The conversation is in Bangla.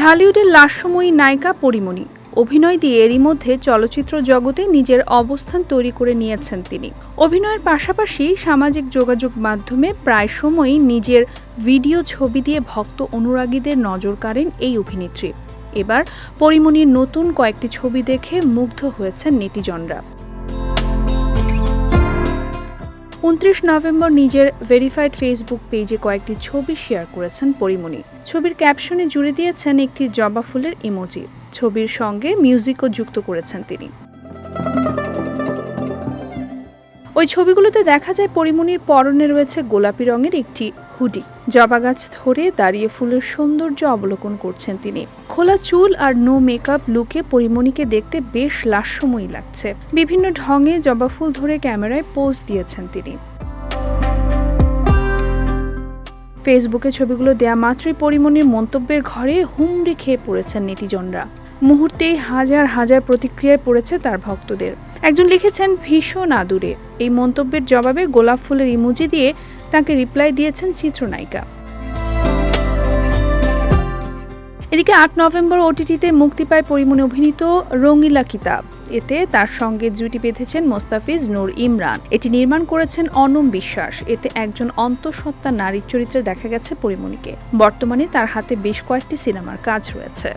ঢালিউডের লাস্যময়ী নায়িকা পরিমণি। অভিনয় দিয়ে এরই মধ্যে চলচ্চিত্র জগতে নিজের অবস্থান তৈরি করে নিয়েছেন তিনি। অভিনয়ের পাশাপাশি সামাজিক যোগাযোগ মাধ্যমে প্রায় সময়ই নিজের ভিডিও ছবি দিয়ে ভক্ত অনুরাগীদের নজর কাড়েন এই অভিনেত্রী। এবার পরিমণির নতুন কয়েকটি ছবি দেখে মুগ্ধ হয়েছেন নেটিজনরা। উনত্রিশ নভেম্বর নিজের ভেরিফাইড ফেসবুক পেজে কয়েকটি ছবি শেয়ার করেছেন পরিমণি। ছবির ক্যাপশনে জুড়ে দিয়েছেন একটি জবা ফুলের ইমোজি। ছবির সঙ্গে মিউজিকও যুক্ত করেছেন তিনি। ওই ছবিগুলোতে দেখা যায় পরিমণির পরনে রয়েছে গোলাপি রঙের একটি হুডি। জবা গাছ ধরে দাঁড়িয়ে ফুলের সৌন্দর্য অবলোকন করছেন তিনি। খোলা চুল আর নো মেকআপ লুকে পরিমণিকে দেখতে বেশ লাস্যময়ী লাগছে। বিভিন্ন ঢঙে জবা ফুল ধরে ক্যামেরায় পোজ দিয়েছেন তিনি। ফেসবুকে ছবিগুলো দেয়া মাত্রই পরিমণির মন্তব্যের ঘরে হুমড়ি খেয়ে পড়েছেন নেটিজনরা। মুহূর্তেই হাজার হাজার প্রতিক্রিয়ায় পড়েছে তার ভক্তদের। একজন লিখেছেন, ভীষণ আদুরে। এই মন্তব্যের জবাবে গোলাপ ফুলের ইমোজি দিয়ে তাকে রিপ্লাই দিয়েছেন চিত্রনায়িকা। এদিকে আট নভেম্বর ওটিটিতে মুক্তি পায় পরিমণি অভিনীত রঙিলা কিতাব। এতে তার সঙ্গে জুটি বেঁধেছেন মোস্তাফিজ নূর ইমরান। এটি নির্মাণ করেছেন অনম বিশ্বাস। এতে একজন অন্তঃসত্ত্বা নারীর চরিত্রে দেখা গেছে পরিমণিকে। বর্তমানে তার হাতে বেশ কয়েকটি সিনেমার কাজ রয়েছে।